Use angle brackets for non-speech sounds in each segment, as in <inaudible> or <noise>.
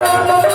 এই <laughs>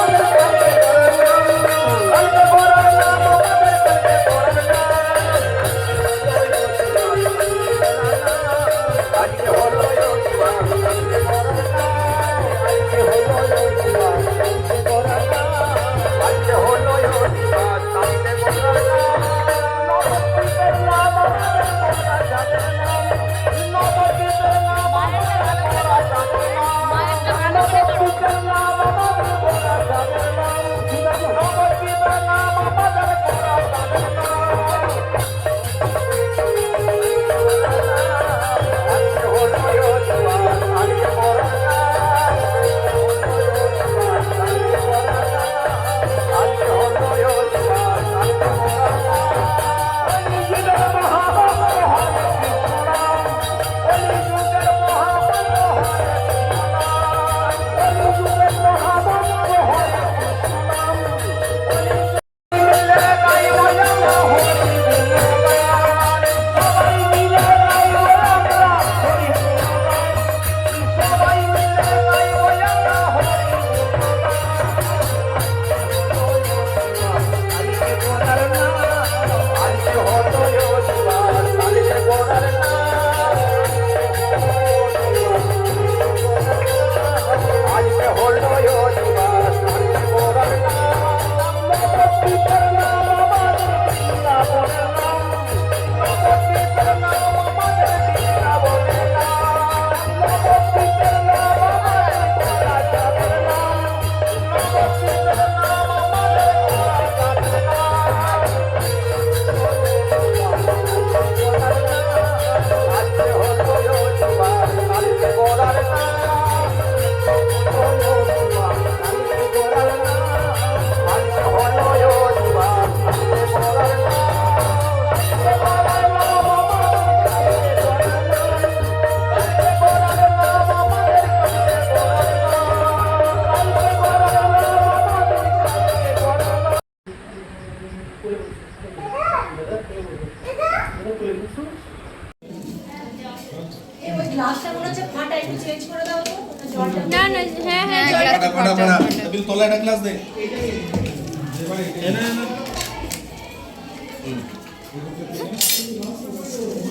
না না হ্যাঁ হ্যাঁ জলটা ফাটা ফাটা ফাটা বিল তলা একটা গ্লাস দে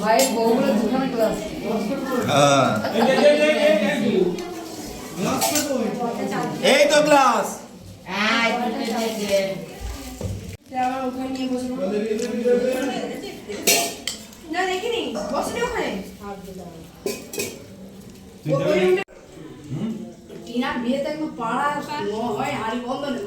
ভাই বউগুলো দুখানে গ্লাস হ্যাঁ এই তো গ্লাস আবার ওখানে নিয়ে বসবো ટીના બે તક પાળા હોય હારી બોમ્બ ને